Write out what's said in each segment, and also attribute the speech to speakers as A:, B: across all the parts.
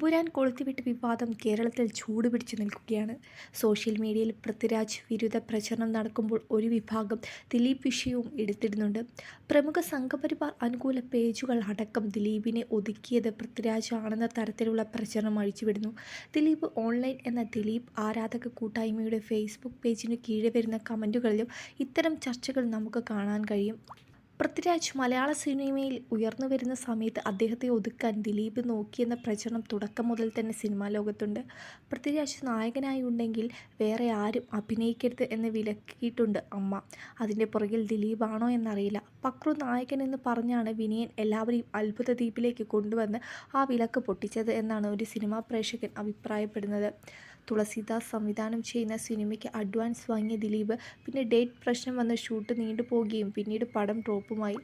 A: എമ്പുരാൻ കൊളുത്തിവിട്ട് വിവാദം കേരളത്തിൽ ചൂടുപിടിച്ചു നിൽക്കുകയാണ്. സോഷ്യൽ മീഡിയയിൽ പൃഥ്വിരാജ് വിരുദ്ധ പ്രചരണം നടക്കുമ്പോൾ ഒരു വിഭാഗം ദിലീപ് വിഷയവും എടുത്തിടുന്നുണ്ട്. പ്രമുഖ സംഘപരിവാർ അനുകൂല പേജുകൾ അടക്കം ദിലീപിനെ ഒതുക്കിയത് പൃഥ്വിരാജ് ആണെന്ന തരത്തിലുള്ള പ്രചരണം അഴിച്ചുവിടുന്നു. ദിലീപ് ഓൺലൈൻ എന്ന ദിലീപ് ആരാധക കൂട്ടായ്മയുടെ ഫേസ്ബുക്ക് പേജിന് കീഴെ വരുന്ന കമന്റുകളിലും ഇത്തരം ചർച്ചകൾ നമുക്ക് കാണാൻ കഴിയും. പൃഥ്വിരാജ് മലയാള സിനിമയിൽ ഉയർന്നു വരുന്ന സമയത്ത് അദ്ദേഹത്തെ ഒതുക്കാൻ ദിലീപ് നോക്കിയെന്ന പ്രചരണം തുടക്കം മുതൽ തന്നെ സിനിമാ ലോകത്തുണ്ട്. പൃഥ്വിരാജ് നായകനായി ഉണ്ടെങ്കിൽ വേറെ ആരും അഭിനയിക്കരുത് എന്ന് വിലക്കിയിട്ടുണ്ട് അമ്മ. അതിന്റെ പുറകിൽ ദിലീപാണോ എന്നറിയില്ല. പക്രു നായകൻ എന്ന് പറഞ്ഞാണ് വിനയൻ എല്ലാവരെയും അത്ഭുത ദ്വീപിലേക്ക് കൊണ്ടുവന്ന് ആ വിലക്ക് പൊട്ടിച്ചത് എന്നാണ് ഒരു സിനിമാ പ്രേക്ഷകൻ അഭിപ്രായപ്പെടുന്നത്. തുളസിദാസ് സംവിധാനം ചെയ്യുന്ന സിനിമയ്ക്ക് അഡ്വാൻസ് വാങ്ങിയ ദിലീപ് പിന്നെ ഡേറ്റ് പ്രശ്നം വന്ന് ഷൂട്ട് നീണ്ടുപോവുകയും പിന്നീട് പടം ഡ്രോപ്പുമായി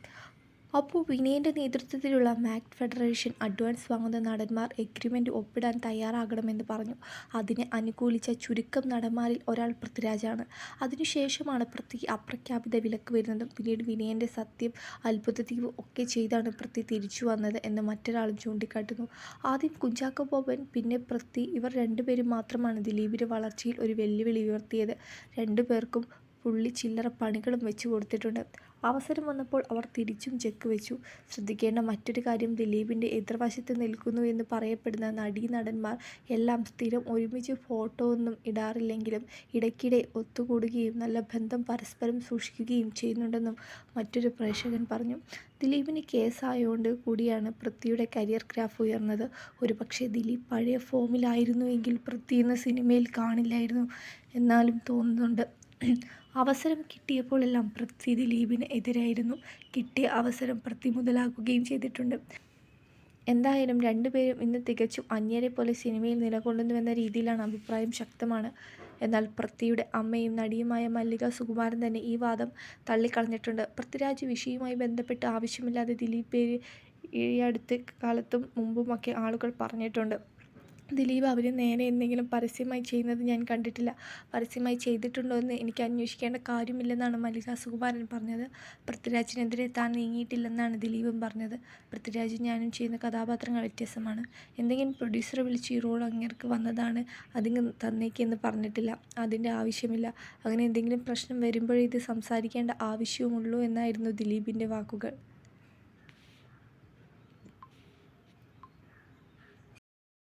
A: അപ്പോൾ വിനയന്റെ നേതൃത്വത്തിലുള്ള മാക് ഫെഡറേഷൻ അഡ്വാൻസ് വാങ്ങുന്ന നടന്മാർ എഗ്രിമെന്റ് ഒപ്പിടാൻ തയ്യാറാകണമെന്ന് പറഞ്ഞു. അതിനെ അനുകൂലിച്ച ചുരുക്കം നടന്മാരിൽ ഒരാൾ പൃഥ്വിരാജാണ്. അതിനുശേഷമാണ് പൃഥ്വി അപ്രഖ്യാപിത വിലക്ക് വരുന്നതും പിന്നീട് വിനയന്റെ സത്യം അത്ഭുതദ്വീപ് ഒക്കെ ചെയ്താണ് പൃഥ്വി തിരിച്ചു വന്നത് എന്ന് മറ്റൊരാളും ചൂണ്ടിക്കാട്ടുന്നു. ആദ്യം കുഞ്ചാക്കോ ബോബൻ പിന്നെ പൃഥ്വി. ഇവർ രണ്ടുപേരും മാത്രമാണ് ദിലീപിന്റെ വളർച്ചയിൽ ഒരു വെല്ലുവിളി ഉയർത്തിയത്. രണ്ടുപേർക്കും പുള്ളി ചില്ലറ പണികളും വെച്ച് കൊടുത്തിട്ടുണ്ട്. അവസരം വന്നപ്പോൾ അവർ തിരിച്ചും ചെക്ക് വെച്ചു. ശ്രദ്ധിക്കേണ്ട മറ്റൊരു കാര്യം ദിലീപിന്റെ എതിർവശത്ത് നിൽക്കുന്നു എന്ന് പറയപ്പെടുന്ന നടീനടന്മാർ എല്ലാം സ്ഥിരം ഒരുമിച്ച് ഫോട്ടോ ഒന്നും ഇടാറില്ലെങ്കിലും ഇടയ്ക്കിടെ ഒത്തുകൂടുകയും നല്ല ബന്ധം പരസ്പരം സൂക്ഷിക്കുകയും ചെയ്യുന്നുണ്ടെന്നും മറ്റൊരു പ്രേക്ഷകൻ പറഞ്ഞു. ദിലീപിന് കേസായതുകൊണ്ട് കൂടിയാണ് പൃഥ്വിയുടെ കരിയർ ഗ്രാഫ് ഉയർന്നത്. ഒരുപക്ഷെ ദിലീപ് പഴയ ഫോമിലായിരുന്നുവെങ്കിൽ പൃഥ്വി എന്ന സിനിമയിൽ കാണില്ലായിരുന്നു എന്നാലും തോന്നുന്നുണ്ട്. അവസരം കിട്ടിയപ്പോഴെല്ലാം പൃഥ്വി ദിലീപിന് എതിരായിരുന്നു. കിട്ടിയ അവസരം പൃഥ്വി മുതലാക്കുകയും ചെയ്തിട്ടുണ്ട്. എന്തായാലും രണ്ടുപേരും ഇന്ന് തികച്ചും അന്യരെ പോലെ സിനിമയിൽ നിലകൊള്ളുന്നുവെന്ന രീതിയിലാണ് അഭിപ്രായം ശക്തമാണ്. എന്നാൽ പൃഥ്വിയുടെ അമ്മയും നടിയുമായ മല്ലിക സുകുമാരൻ തന്നെ ഈ വാദം തള്ളിക്കളഞ്ഞിട്ടുണ്ട്. പൃഥ്വിരാജ് വിഷയവുമായി ബന്ധപ്പെട്ട് ആവശ്യമില്ലാതെ ദിലീപ് പേര് ഈ അടുത്ത കാലത്തും മുമ്പുമൊക്കെ ആളുകൾ പറഞ്ഞിട്ടുണ്ട്. ദിലീപ് അവർ നേരെ എന്തെങ്കിലും പരസ്യമായി ചെയ്യുന്നത് ഞാൻ കണ്ടിട്ടില്ല. പരസ്യമായി ചെയ്തിട്ടുണ്ടോ എന്ന് എനിക്ക് അന്വേഷിക്കേണ്ട കാര്യമില്ലെന്നാണ് മല്ലിക സുകുമാരൻ പറഞ്ഞത്. പൃഥ്വിരാജിനെതിരെ താൻ നീങ്ങിയിട്ടില്ലെന്നാണ് ദിലീപും പറഞ്ഞത്. പൃഥ്വിരാജും ഞാനും ചെയ്യുന്ന കഥാപാത്രങ്ങൾ വ്യത്യാസമാണ് എന്തെങ്കിലും പ്രൊഡ്യൂസറെ വിളിച്ച് ഈ റോൾ അങ്ങേർക്ക് വന്നതാണ് അതിങ്ങ് തന്നേക്കെന്ന് പറഞ്ഞിട്ടില്ല. അതിന്റെ ആവശ്യമില്ല. അങ്ങനെ എന്തെങ്കിലും പ്രശ്നം വരുമ്പോഴേ ഇത് സംസാരിക്കേണ്ട ആവശ്യവുമുള്ളൂ എന്നായിരുന്നു ദിലീപിന്റെ വാക്കുകൾ.